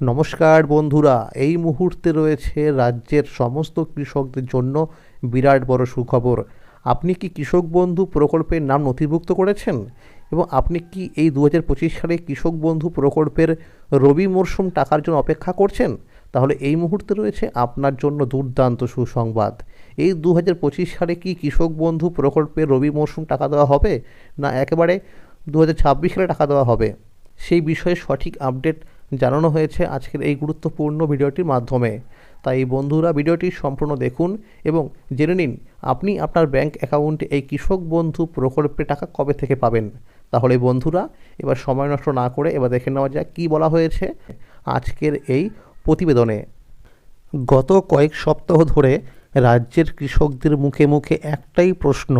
নমস্কার বন্ধুরা, এই মুহূর্তে রয়েছে রাজ্যের সমস্ত কৃষকদের জন্য বিরাট বড় সুখবর। আপনি কি কৃষক বন্ধু প্রকল্পের নাম নথিভুক্ত করেছেন? এবং আপনি কি এই দু হাজার পঁচিশ সালে কৃষক বন্ধু প্রকল্পের রবি মরশুম টাকার জন্য অপেক্ষা করছেন? তাহলে এই মুহূর্তে রয়েছে আপনার জন্য দুর্দান্ত সুসংবাদ। এই দু হাজার পঁচিশ সালে কি কৃষক বন্ধু প্রকল্পের রবি মরশুম টাকা দেওয়া হবে? না, একেবারে দু হাজার ছাব্বিশ সালে টাকা দেওয়া হবে? সেই বিষয়ে সঠিক আপডেট জানানো হয়েছে আজকের এই গুরুত্বপূর্ণ ভিডিওটির মাধ্যমে। তাই বন্ধুরা, ভিডিওটি সম্পূর্ণ দেখুন এবং জেনে নিন, আপনি আপনার ব্যাংক অ্যাকাউন্টে এই কৃষক বন্ধু প্রকল্পে টাকা কবে থেকে পাবেন। তাহলে বন্ধুরা, এবার সময় নষ্ট না করে এবার দেখে নেওয়া যাক কী বলা হয়েছে আজকের এই প্রতিবেদনে। গত কয়েক সপ্তাহ ধরে রাজ্যের কৃষকদের মুখে মুখে একটাই প্রশ্ন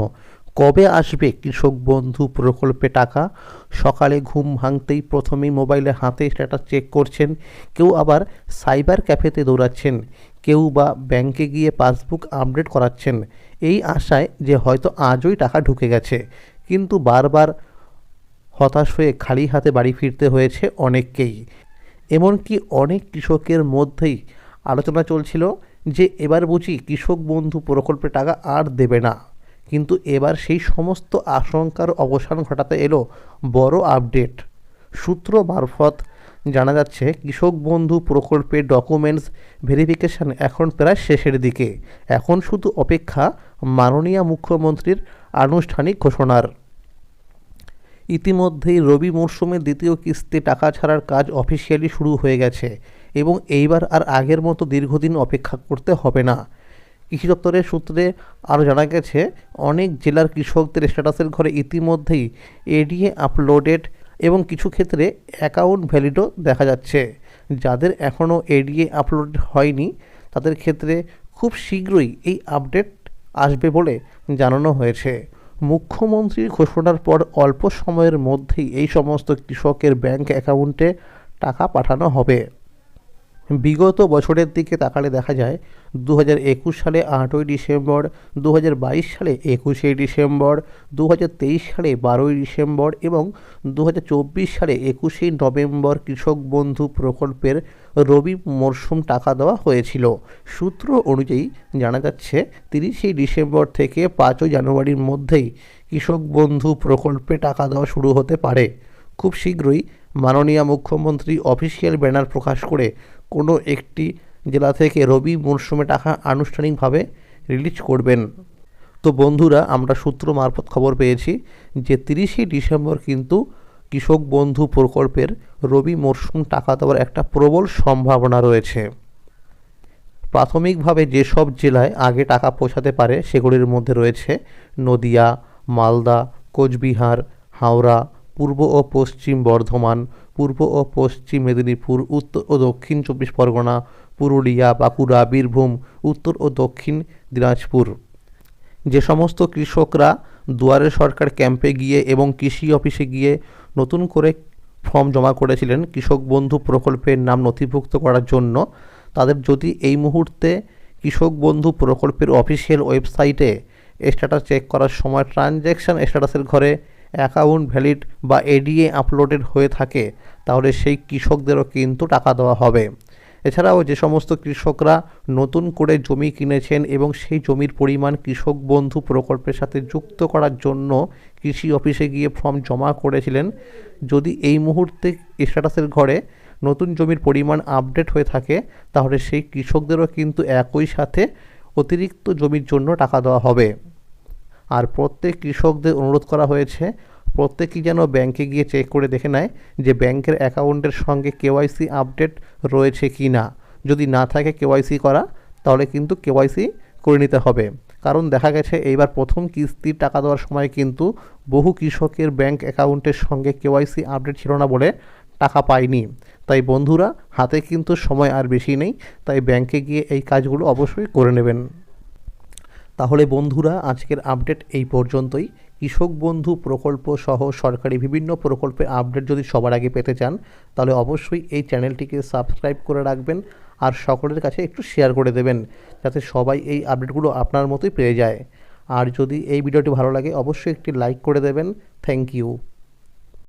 কবে আসবে কৃষক বন্ধু প্রকল্পে টাকা? সকালে ঘুম ভাঙতেই প্রথমেই মোবাইলে হাতে স্ট্যাটাস চেক করছেন। কেউ আবার সাইবার ক্যাফেতে দৌড়াচ্ছেন। কেউ বা ব্যাংকে গিয়ে পাসবুক আপডেট করাচ্ছেন। এই আশায় যে হয়তো আজই টাকা ঢুকে গেছে। কিন্তু বারবার হতাশ হয়ে খালি হাতে বাড়ি ফিরতে হয়েছে অনেককেই। এমনকি অনেক কৃষকের মধ্যেই আলোচনা চলছিল যে এবার বুঝি কৃষক বন্ধু প্রকল্পে টাকা আর দেবে না। কিন্তু এবার সেই সমস্ত আশঙ্কার অবসান ঘটাতে এলো বড় আপডেট। সূত্র মারফত জানা যাচ্ছে, কৃষক বন্ধু প্রকল্পের ডকুমেন্টস ভেরিফিকেশন এখন প্রায় শেষের দিকে। এখন শুধু অপেক্ষা মাননীয় মুখ্যমন্ত্রীর আনুষ্ঠানিক ঘোষণার। ইতিমধ্যেই রবি মরশুমের দ্বিতীয় কিস্তি টাকা ছাড়ার কাজ অফিসিয়ালি শুরু হয়ে গেছে এবং এইবার আর আগের মতো দীর্ঘদিন অপেক্ষা করতে হবে না। কৃষি দপ্তরের সূত্রে আরও জানা গেছে, অনেক জেলার কৃষকদের স্ট্যাটাসের ঘরে ইতিমধ্যেই এডিএ আপলোডেড এবং কিছু ক্ষেত্রে অ্যাকাউন্ট ভ্যালিডও দেখা যাচ্ছে। যাদের এখনও এডিএ আপলোড হয়নি, তাদের ক্ষেত্রে খুব শীঘ্রই এই আপডেট আসবে বলে জানানো হয়েছে। মুখ্যমন্ত্রীর ঘোষণার পর অল্প সময়ের মধ্যেই এই সমস্ত কৃষকের ব্যাংক অ্যাকাউন্টে টাকা পাঠানো হবে। বিগত বছরের দিকে তাকালে দেখা যায় দু হাজার একুশ সালে আটই ডিসেম্বর দু হাজার বাইশ সালে একুশে ডিসেম্বর দু হাজার তেইশ সালে বারোই ডিসেম্বর এবং দু হাজার চব্বিশ সালে একুশে নভেম্বর কৃষক বন্ধু প্রকল্পের রবি মরশুম টাকা দেওয়া হয়েছিল। সূত্র অনুযায়ী জানা যাচ্ছে, তিরিশে ডিসেম্বর থেকে পাঁচই জানুয়ারির মধ্যেই কৃষক বন্ধু প্রকল্পে টাকা দেওয়া শুরু হতে পারে। খুব শীঘ্রই মাননীয় মুখ্যমন্ত্রী অফিসিয়াল ব্যানার প্রকাশ করে কোনো একটি জেলা থেকে রবি মরশুমে টাকা আনুষ্ঠানিকভাবে রিলিজ করবেন। তো বন্ধুরা, আমরা সূত্র মারফত খবর পেয়েছি যে তিরিশে ডিসেম্বর কিন্তু কৃষক বন্ধু প্রকল্পের রবি মরশুম টাকা দেওয়ার একটা প্রবল সম্ভাবনা রয়েছে। প্রাথমিকভাবে যেসব জেলায় আগে টাকা পৌঁছাতে পারে, সেগুলির মধ্যে রয়েছে নদিয়া, মালদা, কোচবিহার, হাওড়া পূর্ব ও পশ্চিম বর্ধমান, পূর্ব ও পশ্চিম মেদিনীপুর, উত্তর ও দক্ষিণ চব্বিশ পরগনা, পুরুলিয়া, বাঁকুড়া, বীরভূম, উত্তর ও দক্ষিণ দিনাজপুর। যে সমস্ত কৃষকরা দুয়ারে সরকার ক্যাম্পে গিয়ে এবং কৃষি অফিসে গিয়ে নতুন করে ফর্ম জমা করেছিলেন কৃষক বন্ধু প্রকল্পের নাম নথিভুক্ত করার জন্য, তাদের যদি এই মুহূর্তে কৃষক বন্ধু প্রকল্পের অফিসিয়াল ওয়েবসাইটে স্ট্যাটাস চেক করার সময় ট্রানজ্যাকশান স্ট্যাটাসের ঘরে অ্যাকাউন্ট ভ্যালিড বা এডিএ আপলোডেড হয়ে থাকে, তাহলে সেই কৃষকদেরও কিন্তু টাকা দেওয়া হবে। এছাড়াও যে সমস্ত কৃষকরা নতুন করে জমি কিনেছেন এবং সেই জমির পরিমাণ কৃষক বন্ধু প্রকল্পের সাথে যুক্ত করার জন্য কৃষি অফিসে গিয়ে ফর্ম জমা করেছিলেন, যদি এই মুহূর্তে স্ট্যাটাসের ঘরে নতুন জমির পরিমাণ আপডেট হয়ে থাকে, তাহলে সেই কৃষকদেরও কিন্তু একই সাথে অতিরিক্ত জমির জন্য টাকা দেওয়া হবে। আর প্রত্যেক কৃষকদের অনুরোধ করা হয়েছে, প্রত্যেকেই যেন ব্যাংকে গিয়ে চেক করে দেখে নেয় যে ব্যাংকের অ্যাকাউন্টের সঙ্গে কেওয়াইসি আপডেট রয়েছে কি না। যদি না থাকে কেওয়াইসি করা, তাহলে কিন্তু কেওয়াইসি করে নিতে হবে। কারণ দেখা গেছে এইবার প্রথম কিস্তির টাকা দেওয়ার সময় কিন্তু বহু কৃষকের ব্যাংক অ্যাকাউন্টের সঙ্গে কেওয়াইসি আপডেট ছিল না বলে টাকা পায়নি। তাই বন্ধুরা, হাতে কিন্তু সময় আর বেশি নেই, তাই ব্যাংকে গিয়ে এই কাজগুলো অবশ্যই করে নেবেন। তাহলে বন্ধুরা, আজকের আপডেট এই পর্যন্তই। কৃষক বন্ধু প্রকল্প সহ সরকারি বিভিন্ন প্রকল্পে আপডেট যদি সবার আগে পেতে চান, তাহলে অবশ্যই এই চ্যানেলটিকে সাবস্ক্রাইব করে রাখবেন আর সকলের কাছে একটু শেয়ার করে দেবেন, যাতে সবাই এই আপডেটগুলো আপনার মতোই পেয়ে যায়। আর যদি এই ভিডিওটি ভালো লাগে, অবশ্যই একটি লাইক করে দেবেন। Thank you